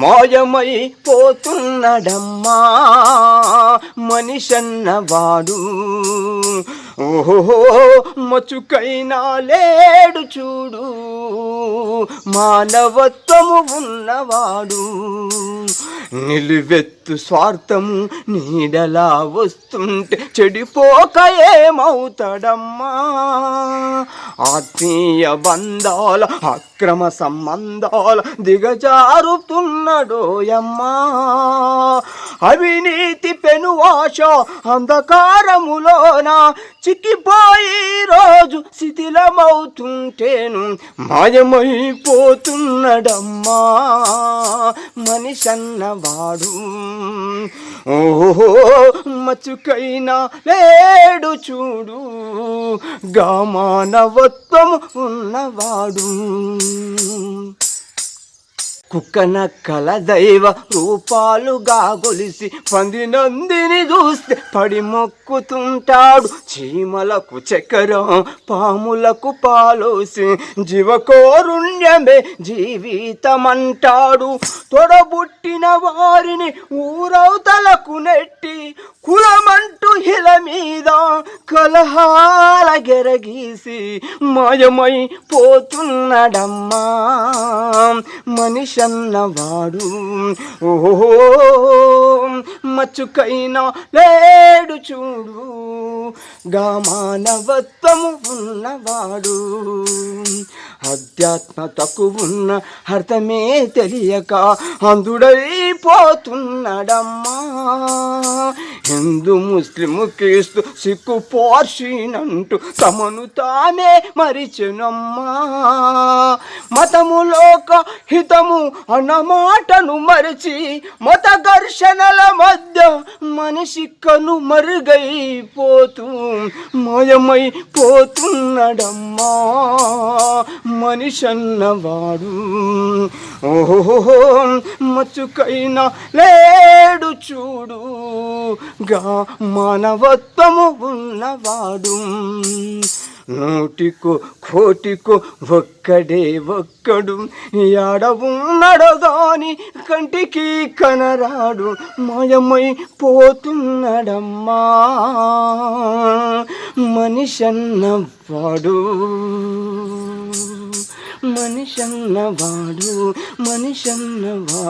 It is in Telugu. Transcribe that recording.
మాయమై పోతున్నడమ్మా మనిషన్నవాడు. ఓహో మచుకైనా లేడు చూడు మానవత్వము ఉన్నవాడు. నిలువెత్తు స్వార్థము నీడలా వస్తుంటే చెడిపోక ఏమవుతాడమ్మా? ఆత్మీయ బంధాల అక్రమ సంబంధాల దిగజారుతున్నడోయమ్మా. అవినీతి పెనువాష అంధకారములోన? చిక్కిపోయి రోజు శిథిలమవుతుంటేను మాయమైపోతున్నడమ్మా మనిషన్నవాడు. ఓహో మచుకైనా లేడు చూడు గమానవత్వం ఉన్నవాడు. కుక్కన కల దైవ రూపాలుగా గొలిసి పందినందిని చూస్తే పడి మొక్కుతుంటాడు. చీమలకు చక్కెర పాములకు పాలోసి జీవకోరుణ్యమే జీవితమంటాడు. తొడబుట్టిన వారిని ఊరవతలకు నెట్టి కులమంటూ హిల మీద కలహాల గెరగీసి మాయమై పోతున్నడమ్మా మనిషన్నవాడు ఓహో మచ్చుకైనా లేడు చూడు గా మానవత్వము ఉన్నవాడు. అధ్యాత్మతకు ఉన్న అర్థమే తెలియక అందుడైపోతున్నాడమ్మా హిందూ ముస్లిము క్రీస్తు సిక్కు పార్షీనంటూ తమను తానే మరిచెనమ్మా. మతములోక హితము అన్న మాటను మరిచి మత ఘర్షణల మధ్య మనిషి కను మరుగైపోతూ మాయమైపోతున్నడమ్మా మనిషన్నవాడు ఓహో మచ్చుకైనా లేడు చూడు. గా మానవత్వము ఉన్నవాడు. నూటికో కోటికో ఒక్కడే ఒక్కడు. యాడ ఉన్నాడో కంటికి కనరాడు. మాయమై పోతున్నాడమ్మా. మనిషన్నవాడు. మనిషన్నవాడు. మనిషన్నవాడు.